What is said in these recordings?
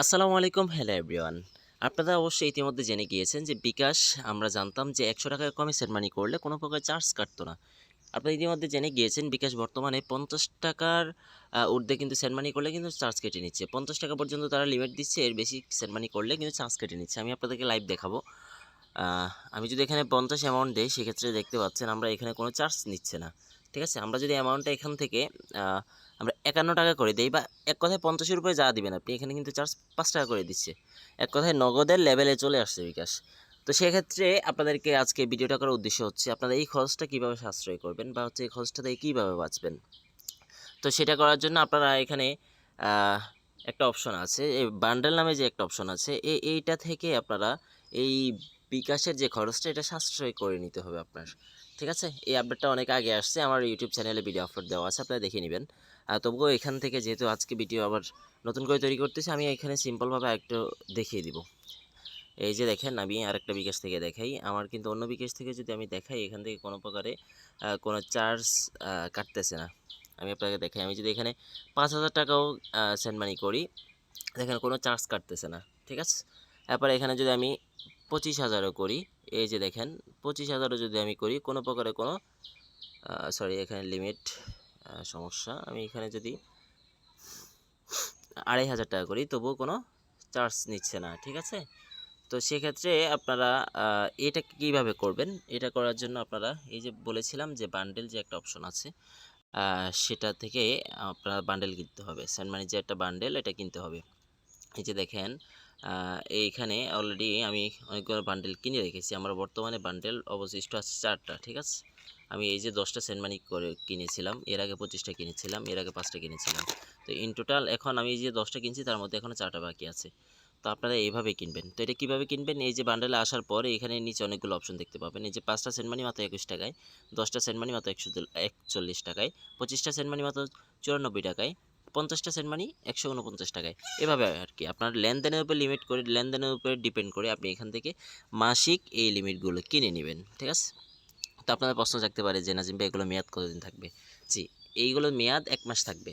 আসসালামু আলাইকুম, hello everyone. আপনারা অবশ্যই ইতিমধ্যে জেনে গিয়েছেন যে বিকাশ, আমরা জানতাম যে একশো টাকা কমে সেট মানি করলে কোনো প্রকার চার্জ কাটতো না। আপনারা ইতিমধ্যে জেনে গিয়েছেন বিকাশ বর্তমানে পঞ্চাশ টাকার ঊর্ধ্বে কিন্তু সেট মানি করলে কিন্তু চার্জ কেটে নিচ্ছে। পঞ্চাশ টাকা পর্যন্ত তারা লিমিট দিচ্ছে, এর বেশি সেট মানি করলে কিন্তু চার্জ কেটে নিচ্ছে। আমি আপনাদেরকে লাইভ দেখাবো। আমি যদি এখানে পঞ্চাশ অ্যামাউন্ট দিই, সেক্ষেত্রে দেখতে পাচ্ছেন আমরা এখানে কোনো চার্জ নিচ্ছে না। ঠিক আছে? আমরা যদি অ্যামাউন্টটা এখান থেকে আমরা একান্ন টাকা করে দিই, বা এক কথায় পঞ্চাশের উপরে যা দিবেন আপনি, এখানে কিন্তু চার্জ পাঁচ টাকা করে দিচ্ছে। এক কথায় নগদের লেভেলে চলে আসছে বিকাশ। তো সেক্ষেত্রে আপনাদেরকে আজকে ভিডিওটা করার উদ্দেশ্য হচ্ছে, আপনারা এই খরচটা কীভাবে সাশ্রয় করবেন, বা হচ্ছে এই খরচটা থেকে কীভাবে বাঁচবেন? তো সেটা করার জন্য আপনারা এখানে একটা অপশন আছে এই বান্ডেল নামে যে একটা অপশন আছে এই এইটা থেকে আপনারা এই বিকাশের যে খরচটা, এটা সাশ্রয় করে নিতে হবে আপনার। ঠিক আছে? এই আপডেটটা অনেক আগে আসছে। আমার ইউটিউব চ্যানেলে ভিডিও আপলোড দেওয়া আছে, আপনারা দেখে নেবেন। তবুও এখান থেকে যেহেতু আজকে ভিডিও আবার নতুন করে তৈরি করতেছি, আমি এখানে সিম্পলভাবে একটু দেখিয়ে দিব। এই যে দেখেন, আমি আরেকটা বিকাশ থেকে দেখাই। আমার কিন্তু অন্য বিকাশ থেকে যদি আমি দেখাই, এখান থেকে কোনো প্রকারে কোনো চার্জ কাটতেছে না। আমি আপনাকে দেখাই। আমি যদি এখানে পাঁচ হাজার টাকাও সেন্ড মানি করি, দেখেন কোনো চার্জ কাটতেছে না। ঠিক আছে? তারপরে এখানে যদি আমি পঁচিশ হাজারও করি। এই যে দেখেন, পঁচিশ হাজারও যদি আমি করি, কোনো প্রকারে কোনো সরি এখানে লিমিট সমস্যা। আমি এখানে যদি আড়াই হাজার টাকা করি, তবুও কোনো চার্জ নিচ্ছে না, ঠিক আছে? তো সেক্ষেত্রে আপনারা এটা কীভাবে করবেন? এটা করার জন্য আপনারা, এই যে বলেছিলাম যে বান্ডেল যে একটা অপশন আছে সেটা থেকে আপনার বান্ডেল কিনতে হবে। স্যান্ড মানি যে একটা বান্ডেল এটা কিনতে হবে। এই যে দেখেন এইখানে অলরেডি আমি অনেকগুলো বান্ডেল কিনে রেখেছি। আমার বর্তমানে বান্ডেল অবশিষ্ট আছে চারটা, ঠিক আছে? আমি এই যে দশটা সেন্ট মানি করে কিনেছিলাম, এর আগে পঁচিশটা কিনেছিলাম, এর আগে পাঁচটা কিনেছিলাম। তো ইন টোটাল এখন আমি যে দশটা কিনছি, তার মধ্যে এখনও চারটা বাকি আছে। তো আপনারা এইভাবে কিনবেন। তো এটা কীভাবে কিনবেন? এই যে বান্ডেলে আসার পরে এখানে নিচে অনেকগুলো অপশন দেখতে পাবেন। এই যে পাঁচটা সেন্ট মানি মাত্র একুশ টাকায়, দশটা সেন্ট মানি মাত্র একশো একচল্লিশ টাকায়, পঁচিশটা সেন্ট মানি মাত্র চুরানব্বই টাকায় পঞ্চাশটা সেন্ট মানি একশো উনপঞ্চাশ টাকায়। এভাবে আর কি। আপনার লেনদেনের উপর লিমিট করে, লেনদেনের উপরে ডিপেন্ড করে আপনি এখান থেকে মাসিক এই লিমিটগুলো কিনে নেবেন, ঠিক আছে? তো আপনাদের প্রশ্ন থাকতে পারে যে, নাজিম ভাই, এগুলো মেয়াদ কতদিন থাকবে? জি এইগুলোর মেয়াদ এক মাস থাকবে।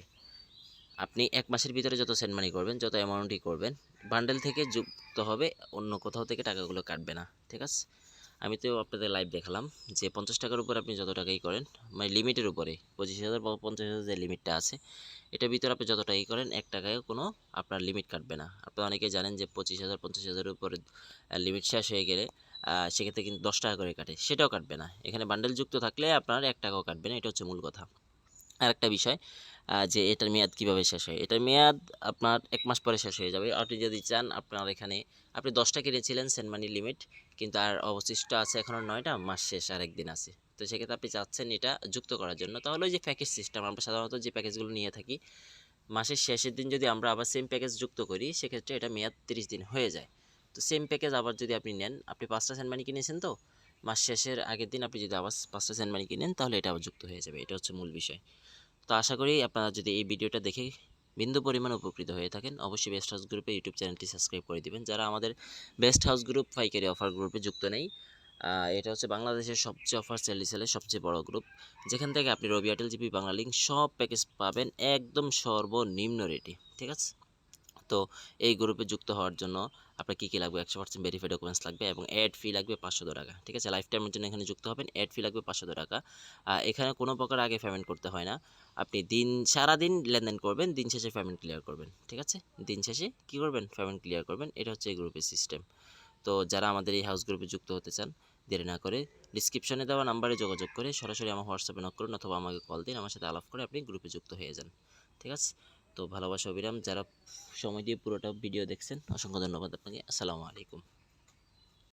আপনি এক মাসের ভিতরে যত সেন্ড মানি করবেন, যত অ্যামাউন্টই করবেন বান্ডেল থেকে যুক্ত হবে, অন্য কোথাও থেকে টাকাগুলো কাটবে না, ঠিক আছে? আমি তো আপনাদের লাইভ দেখালাম যে পঞ্চাশ টাকার উপর আপনি যত টাকাই করেন মানে লিমিটের উপরে, পঁচিশ হাজার বা পঞ্চাশ হাজার যে লিমিটটা আছে, এটার ভিতরে আপনি যত টাকাই করেন, এক টাকায় কোনো আপনার লিমিট কাটবে না। আপনি অনেকে জানেন যে পঁচিশ হাজার, পঞ্চাশ হাজারের উপরে লিমিট শেষ হয়ে গেলে সেক্ষেত্রে কিন্তু দশ টাকা করে কাটে, সেটাও কাটবে না। এখানে বান্ডেল যুক্ত থাকলে আপনার এক টাকাও কাটবে না, এটা হচ্ছে মূল কথা। আর একটা বিষয় যে এটার মেয়াদ কীভাবে শেষ হয়? এটার মেয়াদ আপনার এক মাস পরে শেষ হয়ে যাবে। আপনি যদি চান, আপনার এখানে, আপনি দশটা কিনেছিলেন সেন্ট মানি লিমিট, কিন্তু আর অবশিষ্ট আছে এখনও নয়টা, মাস শেষ আর একদিন আছে। তো সেক্ষেত্রে আপনি চাচ্ছেন এটা যুক্ত করার জন্য। তাহলে ওই যে প্যাকেজ সিস্টেম আমরা সাধারণত যে প্যাকেজগুলো নিয়ে থাকি, মাসের শেষের দিন যদি আমরা আবার সেম প্যাকেজ যুক্ত করি, সেক্ষেত্রে এটা মেয়াদ তিরিশ দিন হয়ে যায়। তো সেম প্যাকেজ আবার যদি আপনি নেন, আপনি পাঁচটা সেন্ট মানি কিনেছেন তো মাস শেষের আগের দিন আপনি যদি আবার পাঁচটা সেন্ট মানি কিনেন, তাহলে এটা আবার যুক্ত হয়ে যাবে। এটা হচ্ছে মূল বিষয়। তো আশা করি আপনারা যদি এই ভিডিওটা দেখে বিন্দু পরিমাণ উপকৃত হয়ে থাকেন, অবশ্যই বেস্ট হাউস গ্রুপে ইউটিউব চ্যানেলটি সাবস্ক্রাইব করে দিবেন। যারা আমাদের বেস্ট হাউস গ্রুপ পাইকারি অফার গ্রুপে যুক্ত নেই এটা হচ্ছে বাংলাদেশের সবচেয়ে অফার সেলি সেলের সবচেয়ে বড় গ্রুপ যেখান থেকে আপনি রবি এয়ারটেল জিপি বাংলা লিঙ্ক সব প্যাকেজ পাবেন, একদম সর্বনিম্ন রেটে ঠিক আছে? তো এই গ্রুপে যুক্ত হওয়ার জন্য আপনার কী কী লাগবে? একশো পার্সেন্ট ভেরিফাই ডকুমেন্টস লাগবে এবং অ্যাড ফি লাগবে পাঁচশো টাকা, ঠিক আছে? লাইফ টাইমের জন্য এখানে যুক্ত হবেন অ্যাড ফি লাগবে পাঁচশো টাকা। এখানে কোনো প্রকার আগে পেমেন্ট করতে হয় না। আপনি দিন সারা দিন লেনদেন করবেন, দিন শেষে পেমেন্ট ক্লিয়ার করবেন, ঠিক আছে? দিন শেষে কী করবেন? পেমেন্ট ক্লিয়ার করবেন, এটা হচ্ছে এই গ্রুপের সিস্টেম তো যারা আমাদের এই হাউস গ্রুপে যুক্ত হতে চান, দেরি না করে ডিসক্রিপশনে দেওয়া নাম্বারে যোগাযোগ করে সরাসরি আমার হোয়াটসঅ্যাপে নক করুন অথবা আমাকে কল দিন, আমার সাথে আলাপ করে আপনি গ্রুপে যুক্ত হয়ে যান, ঠিক আছে? তো ভালোবাসা অবিরাম। যারা সময় দিয়ে পুরোটা ভিডিও দেখছেন অসংখ্য ধন্যবাদ আপনাকে। আসসালামু আলাইকুম।